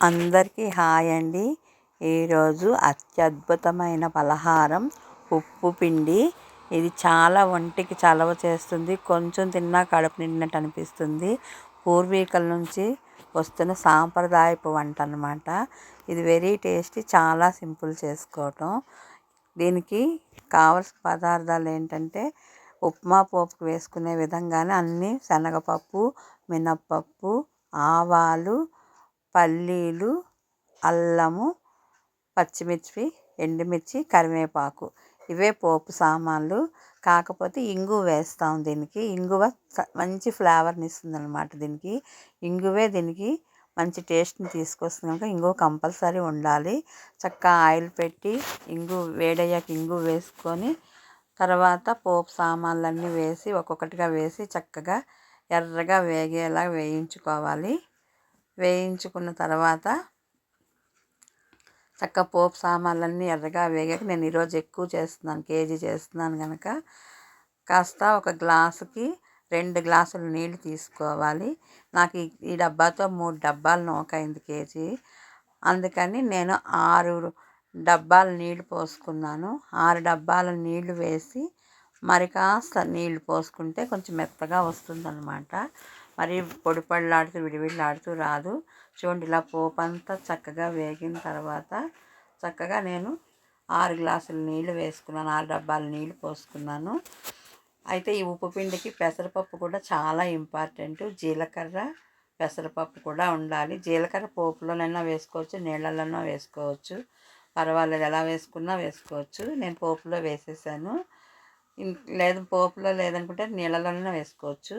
అందరికీ హాయ్ అండి. ఈరోజు అత్యద్భుతమైన పలహారం ఉప్పు పిండి. ఇది చాలా ఒంటికి చలవ చేస్తుంది. కొంచెం తిన్నా కడుపు నిండినట్టు అనిపిస్తుంది. పూర్వీకుల నుంచి వస్తున్న సాంప్రదాయపు వంట అనమాట ఇది వెరీ టేస్టీ చాలా సింపుల్ చేసుకోవటం. దీనికి కావలసిన పదార్థాలు ఏంటంటే ఉప్మా పోపుకు వేసుకునే విధంగానే అన్నీ శనగపప్పు మినప్పప్పు ఆవాలు పల్లీలు అల్లము పచ్చిమిర్చి ఎండుమిర్చి కరివేపాకు. ఇవే పోపు సామాన్లు. కాకపోతే ఇంగువ వేస్తాం దీనికి. ఇంగువ మంచి ఫ్లేవర్ని ఇస్తుంది అనమాట దీనికి. ఇంగువే దీనికి మంచి టేస్ట్ని తీసుకొస్తుంది కనుక ఇంగువ కంపల్సరీ ఉండాలి. చక్కగా ఆయిల్ పెట్టి ఇంగు వేడయ్యాక ఇంగు వేసుకొని తర్వాత పోపు సామాన్లన్నీ వేసి ఒక్కొక్కటిగా వేసి చక్కగా ఎర్రగా వేగేలా వేయించుకోవాలి. వేయించుకున్న తర్వాత చక్క పోపు సామాన్లన్నీ ఎర్రగా వేగాక నేను ఈరోజు ఎక్కువ చేస్తున్నాను కేజీ చేస్తున్నాను కనుక కాస్త ఒక గ్లాసుకి రెండు గ్లాసులు నీళ్ళు తీసుకోవాలి. నాకు ఈ డబ్బాతో మూడు డబ్బాలు నూకైంది కేజీ. అందుకని నేను ఆరు డబ్బాలు నీళ్ళు పోసుకున్నాను. ఆరు డబ్బాల నీళ్ళు వేసి మరి కాస్త నీళ్ళు పోసుకుంటే కొంచెం మెత్తగా వస్తుందన్నమాట. మరి పొడి పళ్ళాడుతూ విడివిడిలాడుతూ రాదు. చూడండి ఇలా పోపు అంతా చక్కగా వేగిన తర్వాత చక్కగా నేను ఆరు గ్లాసులు నీళ్ళు వేసుకున్నాను ఆరు డబ్బాల నీళ్ళు పోసుకున్నాను. అయితే ఈ ఉప్పు పిండికి పెసరపప్పు కూడా చాలా ఇంపార్టెంట్. జీలకర్ర పెసరపప్పు కూడా ఉండాలి. జీలకర్ర పోపులోనైనా వేసుకోవచ్చు నీళ్ళలోనైనా వేసుకోవచ్చు. పర్వాలేదు ఎలా వేసుకున్నా వేసుకోవచ్చు. నేను పోపులో వేసేసాను. లేదు పోపులో లేదనుకుంటే నీళ్ళలోనే వేసుకోవచ్చు.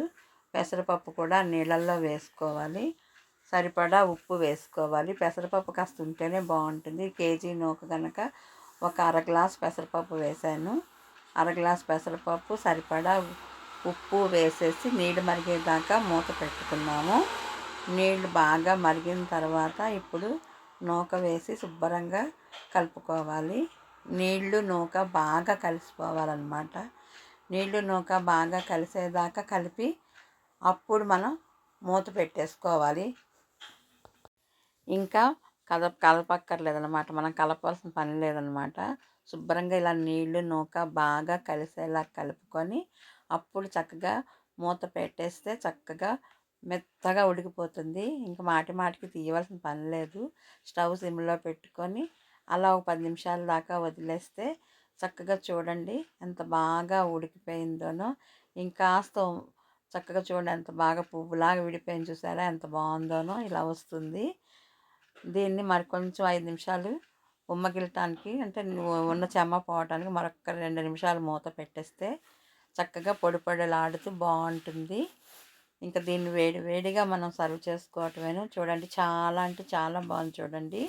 పెసరపప్పు కూడా నీళ్ళల్లో వేసుకోవాలి. సరిపడా ఉప్పు వేసుకోవాలి. పెసరపప్పు కాస్త ఉంటేనే బాగుంటుంది. కేజీ నూక కనుక ఒక అర గ్లాస్ పెసరపప్పు వేసాను అర గ్లాస్ పెసరపప్పు సరిపడా ఉప్పు వేసేసి నీళ్ళు మరిగేదాకా మూత పెట్టుకున్నాము. నీళ్ళు బాగా మరిగిన తర్వాత ఇప్పుడు నూక వేసి శుభ్రంగా కలుపుకోవాలి. నీళ్ళు నూక బాగా కలిసిపోవాలన్నమాట. నీళ్ళు నూక బాగా కలిసేదాకా కలిపి అప్పుడు మనం మూత పెట్టేసుకోవాలి. ఇంకా కద కలపక్కర్లేదనమాట మనం కలపాల్సిన పని లేదనమాట శుభ్రంగా ఇలా నీళ్ళు నూక బాగా కలిసేలా కలుపుకొని అప్పుడు చక్కగా మూత పెట్టేస్తే చక్కగా మెత్తగా ఉడికిపోతుంది. ఇంకా మాటి మాటికి తీయవలసిన పని లేదు. స్టవ్ సిమ్లో పెట్టుకొని అలా ఒక పది నిమిషాల దాకా వదిలేస్తే చక్కగా చూడండి ఎంత బాగా ఉడికిపోయిందోనో. ఇంకాస్త చక్కగా చూడండి ఎంత బాగా పువ్వులాగా విడిపోయింది చూసారా ఎంత బాగుందోనో ఇలా వస్తుంది. దీన్ని మరి కొంచెం ఐదు నిమిషాలు ఉమ్మగిలటానికి అంటే ఉన్న చెమ్మ పోవటానికి మరొక రెండు నిమిషాలు మూత పెట్టేస్తే చక్కగా పొడి పొడిలాడుతూ బాగుంటుంది. ఇంకా దీన్ని వేడి వేడిగా మనం సర్వ్ చేసుకోవటమేను. చూడండి చాలా అంటే చాలా బాగుంది చూడండి.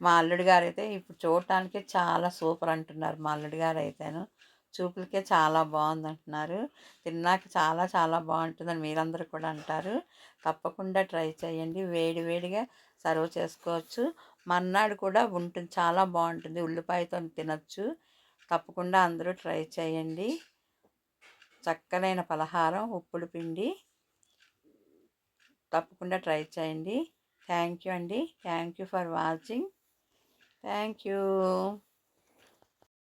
మా అల్లుడి గారు అయితే ఇప్పుడు చూడటానికి చాలా సూపర్ అంటున్నారు మా అల్లుడి గారు అయితేను చూపులకే చాలా బాగుంది అంటున్నారు తిన్నాక చాలా చాలా బాగుంటుందని మీరందరూ కూడా అంటారు. తప్పకుండా ట్రై చేయండి. వేడి వేడిగా సర్వ్ చేసుకోవచ్చు. మర్నాడు కూడా ఉంటుంది చాలా బాగుంటుంది. ఉల్లిపాయతో తినచ్చు. తప్పకుండా అందరూ ట్రై చేయండి. చక్కనైన పలహారం ఉప్పుడు పిండి. తప్పకుండా ట్రై చేయండి. థ్యాంక్ యూ అండి. Thank you for watching. Thank you